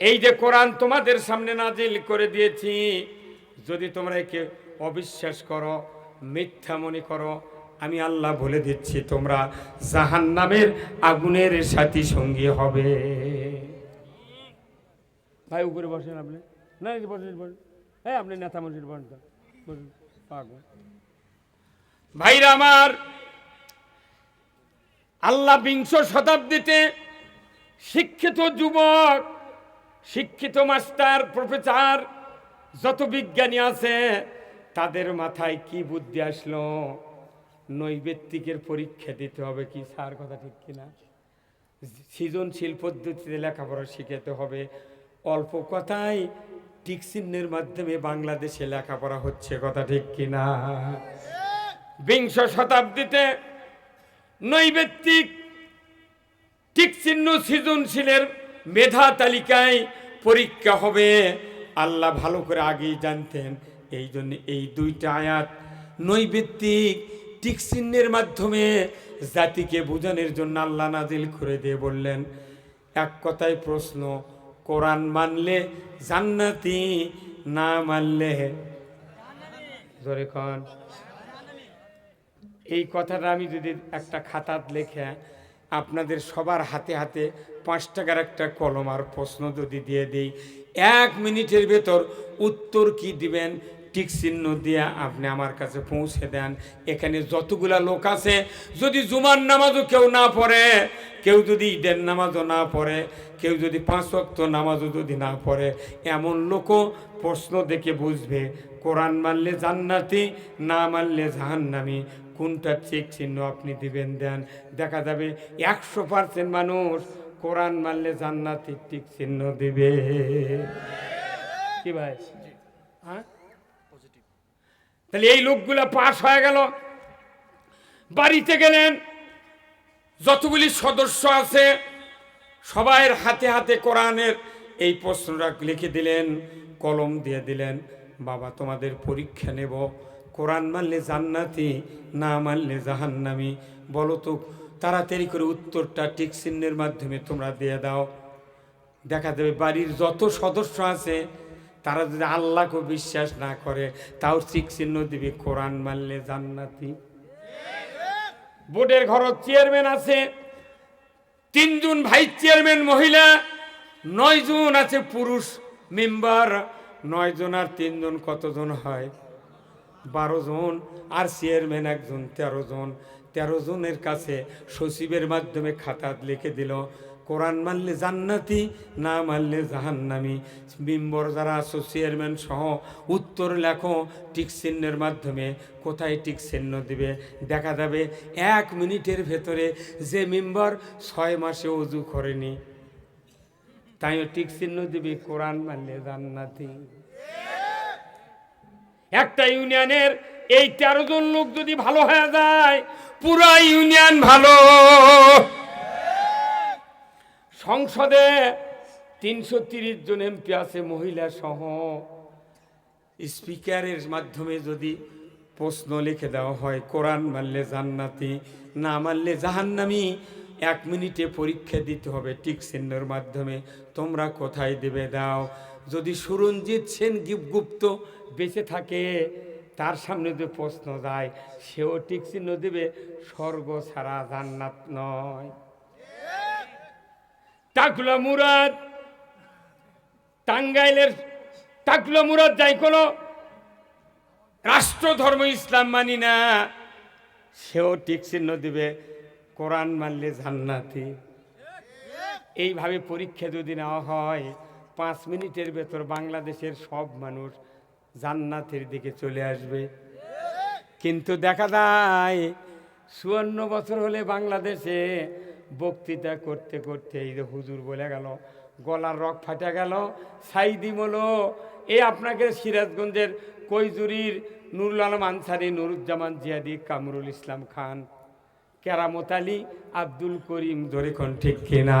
এই যে কোরআন তোমাদের সামনে নাজিল করে দিয়েছি যদি তোমরা একে অবিশ্বাস করো মিথ্যা মনে করো আমি আল্লাহ বলে দিচ্ছি তোমরা জাহান নামের আগুনের সাথী সঙ্গী হবে। ভাই উপরে বসেন আপনি। না বসেন বসেন। হ্যাঁ আপনি নেতা মন্ত্রীর বসেন। ভাইরা আমার আল্লাহ বিংশ শতাব্দীতে শিক্ষিত যুবক শিক্ষিত মাস্টার, প্রফেসর, যত বিজ্ঞানী আছে, তাদের মাথায় কি বুদ্ধি আসলো? নৈবেত্তিকের পরীক্ষা দিতে হবে কি? স্যার, কথা ঠিক কিনা? সৃজনশীল পদ্ধতিতে লেখাপড়া শিখাতে হবে। অল্প কথায় টিকচিহ্নের মাধ্যমে বাংলাদেশে লেখাপড়া হচ্ছে, কথা ঠিক কিনা? বিংশ শতাব্দীতে নৈবেত্তিক টিকচিহ্ন সৃজনশীলের মেধা তালিকায় পরীক্ষা হবে। আল্লাহ ভালো করে আগেই জানতেন। এই জন্য এই দুইটা আয়াত নৈবেত্তিক টিকচিহ্নের মাধ্যমে জাতিকে বোঝানোর জন্য আল্লাহ নাজিল করে দিয়ে বললেন, এক কথায় প্রশ্ন, কোরআন মানলে জান্নাতি না মানলে? এই কথাটা আমি যদি একটা খাতাত লেখে আপনাদের সবার হাতে হাতে পাঁচ টাকার একটা কলম আর প্রশ্ন যদি দিয়ে দিই, এক মিনিটের ভেতর উত্তর কি দিবেন? টিক চিহ্ন দিয়ে আপনি আমার কাছে পৌঁছে দেন। এখানে যতগুলা লোক আছে, যদি জুমার নামাজও কেউ না পড়ে, কেউ যদি ঈদের নামাজও না পড়ে, কেউ যদি পাঁচ ওয়াক্ত নামাজও যদি না পড়ে, এমন লোকও প্রশ্ন দেখে বুঝবে, কোরআন মানলে জান্নাতি, না মানলে জাহান্নামি। কোনটা চেক চিহ্ন আপনি দিবেন দেন। দেখা যাবে একশো পার্সেন্ট মানুষ কোরআন মানলে জান্নাতি টিক চিহ্ন দিবে। কি ভাই? হ্যাঁ? তাহলে এই লোকগুলো পাশ হয়ে গেল। বাড়িতে গেলেন। যতগুলি সদস্য আছে, সবাইয়ের হাতে হাতে কোরআনের এই প্রশ্নটা লিখে দিলেন, কলম দিয়ে দিলেন, বাবা, তোমাদের পরীক্ষা নেব। কোরআন মানলে জান্নাতি, না মানলে জাহান্নামি। বলো তো, তাড়াতাড়ি করে উত্তরটা টিক চিহ্নের মাধ্যমে তোমরা দিয়ে দাও। দেখা যাবে বাড়ির যত সদস্য আছে, তারা যদি আল্লাহকে বিশ্বাস না করে, তাও ঠিক চিহ্ন দিবে, কোরআন মানলে জান্নাতি। বোর্ডের ঘর চেয়ারম্যান আছে, তিনজন ভাইস চেয়ারম্যান মহিলা নয় জন আছে পুরুষ মেম্বার নয় জন আর তিনজন কতজন হয়? বারো জন আর চেয়ারম্যান একজন, তেরো জন। তেরো জনের কাছে সচিবের মাধ্যমে খাতাত লিখে দিল, কোরআন মানলে জান্নাতি, না মানলে জাহান্নামি। বিম্বর যারা আছো, চেয়ারম্যান সহ, উত্তর লেখো, টিক চিহ্নের মাধ্যমে কোথায় টিক চিহ্ন দিবে? দেখা যাবে এক মিনিটের ভেতরে যে মেম্বার ছয় মাসে অজু করেনি, তাইও টিক চিহ্ন দিবে, কোরআন মানলে জান্নাতি। একটা ইউনিয়নের এই তেরো জন লোক যদি ভালো হয়ে যায়, পুরা ইউনিয়ন ভালো। সংসদে তিনশো তিরিশ জন এমপি আছে, মহিলা সহ। স্পিকারের মাধ্যমে যদি প্রশ্ন লিখে দেওয়া হয়, কোরআন মানলে জান্নাতি, না মানলে জাহান্নামি এক মিনিটে পরীক্ষা দিতে হবে টিক চিহ্নের মাধ্যমে। তোমরা কোথায় দেবে দাও? যদি সুরঞ্জিত সেন গিপ- গুপ্ত বেঁচে থাকে, তার সামনে যে প্রশ্ন যায়, সেও টিক চিহ্ন দেবে, স্বর্গ ছাড়া জান্নাত নয়। টাকলা মুরাদ, টাঙ্গাইলের টাকলা মুরাদ যাই কোনো? রাষ্ট্র ধর্ম ইসলাম মানি না, সেও টিক চিহ্ন দিবে কোরআন মানলে জান্নাতি। এইভাবে পরীক্ষা যদি নেওয়া হয়, পাঁচ মিনিটের ভেতর বাংলাদেশের সব মানুষ জান্নাতের দিকে চলে আসবে। কিন্তু দেখা যায়, চুয়ান্ন বছর হলে বাংলাদেশে বক্তৃতা করতে করতে এই যে হুজুর বলে গেল, গলার রক ফাটা গেল, সাইদি বলো, এ আপনাকে সিরাজগঞ্জের কৈজুরির নুরুল আলম আনসারি, নুরুজ্জামান জিয়াদি কামরুল ইসলাম খান কেরামত আলী আব্দুল করিম ধরে কোন ঠিক কিনা?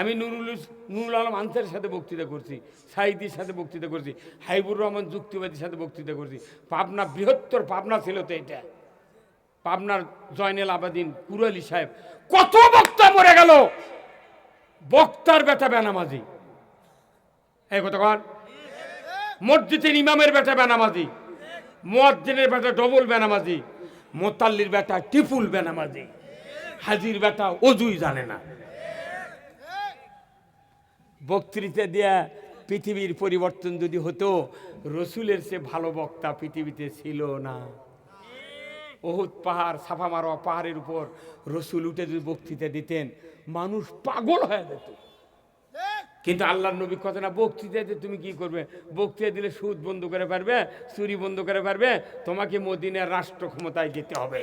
আমি নুরুল নুরুল আলম আনসারের সাথে বক্তৃতা করছি সাইদির সাথে বক্তৃতা করছি, হাইবুর রহমান যুক্তিবাদীর সাথে বক্তৃতা করছি। পাবনা বৃহত্তর পাবনা ছিল তো এটা। পাবনার জয়নেল আবাদিন কুরালি সাহেব কত বক্তা মরে গেল? বক্তার বেটা বেনামাজি। এই কথা মসজিদের ইমামের বেটা বেনামাজি। মুয়াজ্জিনের বেটা ডবল বেনামাজি। মোতাল্লির বেটা টিপুল বেনামাজি। হাজির বেটা অজুই জানে না। বক্তৃতা দেয়া পৃথিবীর পরিবর্তন যদি হতো, রসুলের সে ভালো বক্তা পৃথিবীতে ছিল না। বহুত পাহাড় সাফা মারোয়া পাহাড়ের উপর রসুল উঠে যদি বক্তৃতা দিতেন, মানুষ পাগল হয়ে যেত। কিন্তু আল্লাহর নবী কত না বক্তৃতাতে তুমি কি করবে? বক্তৃতা দিলে সুদ বন্ধ করে পারবে চুরি বন্ধ করে পারবে তোমাকে মদিনার রাষ্ট্র ক্ষমতায় যেতে হবে।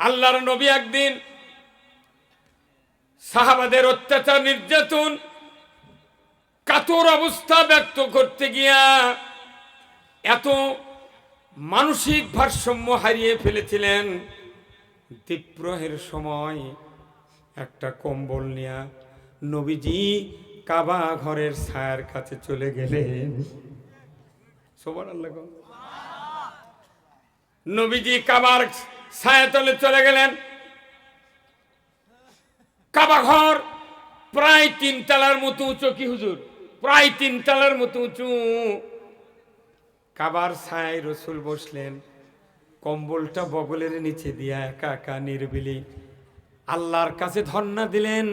আল্লাহর নবী একদিন সাহাবাদের অত্যাচার নির্যাতন, কাতর অবস্থা ব্যক্ত করতে গিয়া এত মানসিক ভারসাম্য হারিয়ে ফেলেছিলেন। দ্বীপ্রহের সময় একটা কম্বল নিয়া নবীজি কাবা ঘরের ছায়ার কাছে চলে গেলেন। সবার আল্লাহ নবীজি কাবার ছায়াতলে চলে গেলেন। কাবা ঘর প্রায় তিন তালার মতো উঁচু, কি হুজুর? প্রায় তিন তালার মতো উঁচু। কাবার ছায় রসুল বসলেন, কম্বলটা বগলের নিচে দিয়া একা একা নিরিবিলি। আল্লাহর কাছে ধর্ণা দিলেন,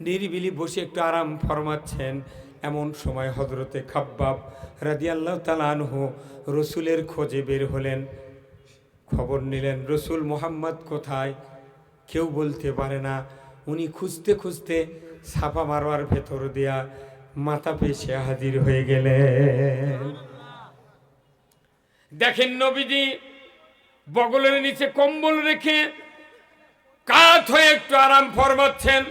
নিরিবিলি বসে একটু আরাম ফরমাচ্ছেন। এমন সময় হজরতে খাব্বাব রাজি আল্লাহ তালানহু রসুলের খোঁজে বের হলেন। খবর নিলেন, রসুল মোহাম্মদ কোথায়? কেউ বলতে পারে না। উনি খুঁজতে খুঁজতে ছাপা মারোয়ার ভেতর দিয়া মাথা পেশে হাজির হয়ে গেলেন। দেখেন নবীজি, বগলের নিচে কম্বল রেখে কাত হয়ে একটু আরাম ফরমাচ্ছেন।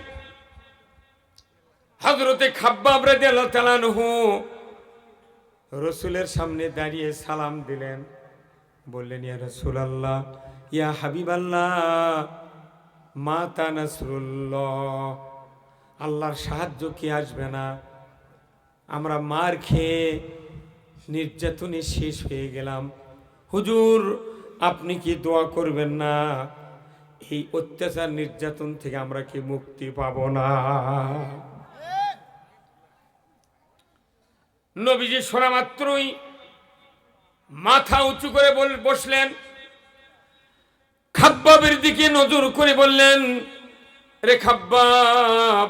হজরতে খাব্বাব রেদে তালানহু রসুলের সামনে দাঁড়িয়ে সালাম দিলেন। বললেন, ইয়া রসুল আল্লাহ ইয়া হাবিব আল্লাহ মাতা নাসরুল্লাহ আল্লাহর সাহায্য কি আসবে না? আমরা মার খেয়ে নির্যাতনে শেষ হয়ে গেলাম। হুজুর, আপনি কি দোয়া করবেন না? এই অত্যাচার নির্যাতন থেকে আমরা কি মুক্তি পাব না? নবীজি শোনা মাত্রই মাথা উঁচু করে বসলেন। খাব্বাবের দিকে নজর করে বললেন, রে খাব্বাব,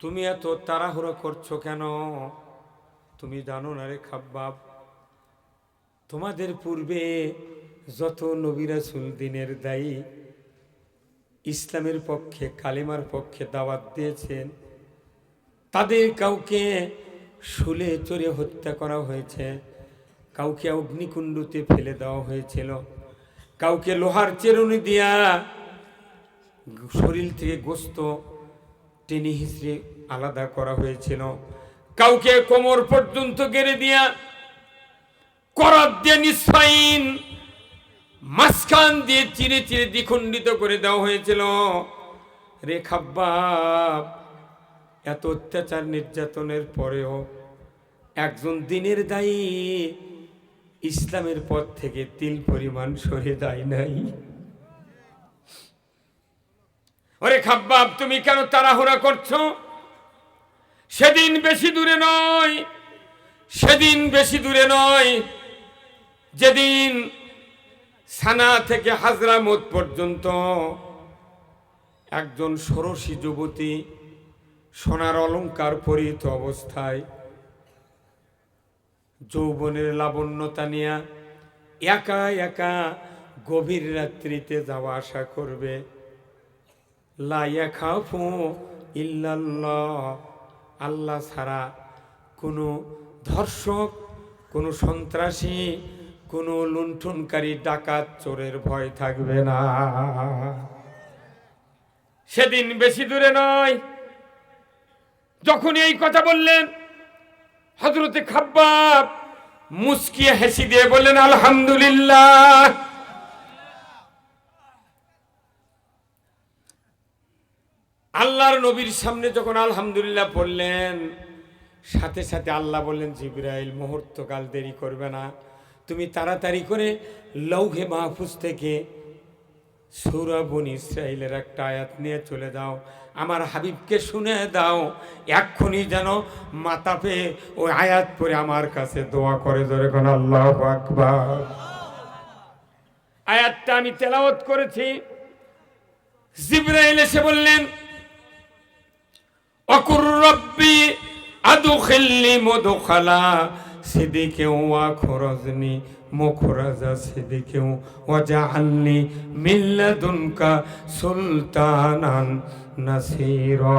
তুমি এত তাড়াহুড়ো করছ কেন? তুমি জানো না রে খাব্বাব, তোমাদের পূর্বে যত নবিরাসুল দিনের দায়ী ইসলামের পক্ষে, কালিমার পক্ষে দাওয়াত দিয়েছেন, তাদের কাউকে শুলে চড়ে হত্যা করা হয়েছে, কাউকে অগ্নিকুণ্ডতে ফেলে দেওয়া হয়েছিল। কাউকে লোহার চেরুনি দিয়া শরীর থেকে গোস্ত টেনে হিসড়ে আলাদা করা হয়েছিল। কাউকে কোমর পর্যন্ত গেড়ে দিয়া করাত দিয়ে নিঃসাইন মাঝখান দিয়ে চিরে চিরে দ্বিখণ্ডিত করে দেওয়া হয়েছিল। রে খাব্বাব, এত অত্যাচার নির্যাতনের পরেও একজন দিনের দায়ী ইসলামের পথ থেকে তিল পরিমাণ সরে যায় নাই। ওরে খাব্বাব, তুমি কেন তাড়াহুড়া করছ? সেদিন বেশি দূরে নয়, সেদিন বেশি দূরে নয়, যেদিন সানা থেকে হাজরামত পর্যন্ত একজন ষোড়শী যুবতী সোনার অলঙ্কার পরিহিত অবস্থায় যৌবনের লাবণ্যতা নিয়ে একা একা গভীর রাত্রিতে যাওয়া আসা করবে। খাফু ইল্লাল্লাহ, আল্লাহ ছাড়া কোনো ধর্ষক, কোনো সন্ত্রাসী, কোনো লুণ্ঠনকারী ডাকাত চোরের ভয় থাকবে না। সেদিন বেশি দূরে নয় যখন এই কথা বললেন হজরতে খাব্বাব মুসকিয়া হেসি দিয়ে বললেন, আলহামদুলিল্লাহ। আল্লাহর নবীর সামনে যখন আলহামদুলিল্লাহ বললেন, সাথে সাথে আল্লাহ বললেন, জিব্রাইল, মুহূর্তকাল দেরি করবে না। তুমি তাড়াতাড়ি করে লৌহে মাহফুজ থেকে সুরাবন ইসরায়েলের একটা আয়াত নিয়ে চলে যাও। আমার হাবিবকে শুনে দাও, এক্ষুনি যেন মাথা পেয়ে ওই আয়াত পরে আমার কাছে দোয়া করে ধরে কোন আল্লাহ আকবার। আয়াতটা আমি তেলাওয়াত করেছি। জিব্রাইল এসে বললেন, অকুর রব্বি আদুখিল্লি মদখালা, সিদিকে ওয়া খরজনি মুখরাজা সিদিকে ওয়াজআলনি মিল্লাদুনকা সুলতানান নাসীরা।